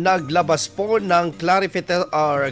Naglabas po ng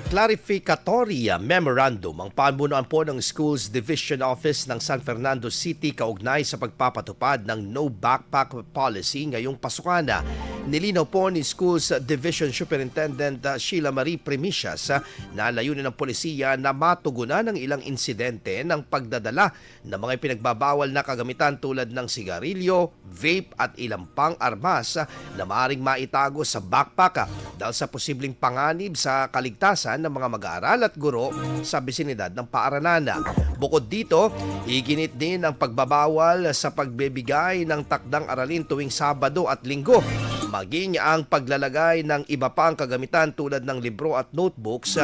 clarificatory memorandum ang pamunuan po ng Schools Division Office ng San Fernando City kaugnay sa pagpapatupad ng no backpack policy ngayong pasukana. Nilinaw po ni Schools Division Superintendent uh, Sheila Marie Primicias na layunin ng polisiya na matugunan ng ilang insidente ng pagdadala ng mga pinagbabawal na kagamitan tulad ng sigarilyo, vape at ilang pang armas uh, na maaring maitago sa backpack uh, dahil sa posibleng panganib sa kaligtasan ng mga mag-aaral at guro sa bisinidad ng paaralan. Bukod dito, iginit din ang pagbabawal sa pagbebigay ng takdang aralin tuwing Sabado at Linggo maging ang paglalagay ng iba pang kagamitan tulad ng libro at notebooks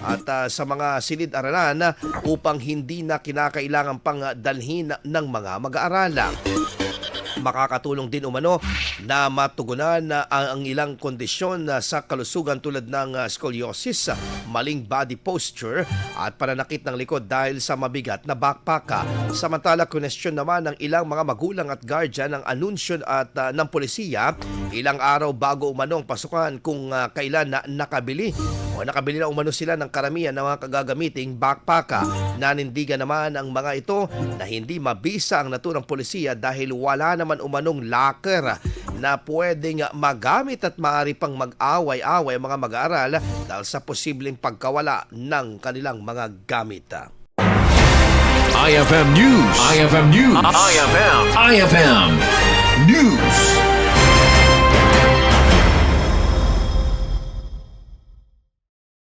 at uh, sa mga silid-aralan upang hindi na kinakailangan pang dalhin ng mga mag-aaralan makakatulong din umano na matugunan na ang, ang ilang kondisyon na sa kalusugan tulad ng uh, scoliosis, uh, maling body posture at pananakit ng likod dahil sa mabigat na backpack. Samantala, question naman ng ilang mga magulang at guardian ng anunsyo at uh, ng polisiya ilang araw bago umano ang pasukan kung uh, kailan na nakabili nakabili na umano sila ng karamihan ng mga kagagamiting backpack. Nanindigan naman ang mga ito na hindi mabisa ang naturang polisiya dahil wala naman umanong locker na pwedeng magamit at maaari pang mag-away-away ang mga mag-aaral dahil sa posibleng pagkawala ng kanilang mga gamit. IFM News. IFM News. IFM. IFM News.